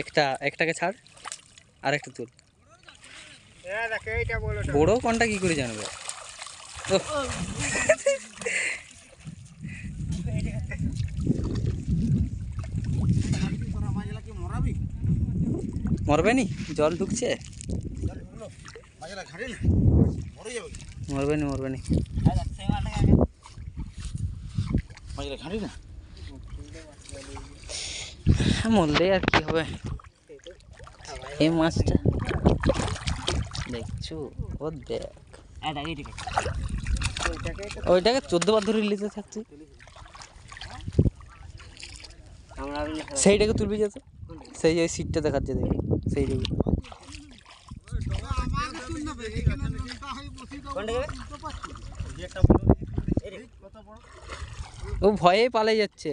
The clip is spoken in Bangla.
একটা একটাকে ছাড় আর একটা তুল। হ্যাঁ দেখ এইটা বড় কোনটা কি করে জানবে? মরাবি মরবে নি? জল ঢুকছে? মাছলা ঘাড়ি না মরে যাবে মরবে নি। মরবে নি ঘাড়ি না? মরলে আর কি হবে। এই মাছটা। দেখছ? ও দেখ। ওইটাকে চোদ্দ বার ধরে লিতে থাকছে সেইটাকে তুলবি যেত। সেই ওই সিটটা দেখাচ্ছে দেখ সেইটাকে ও ভয়ে পালাই যাচ্ছে।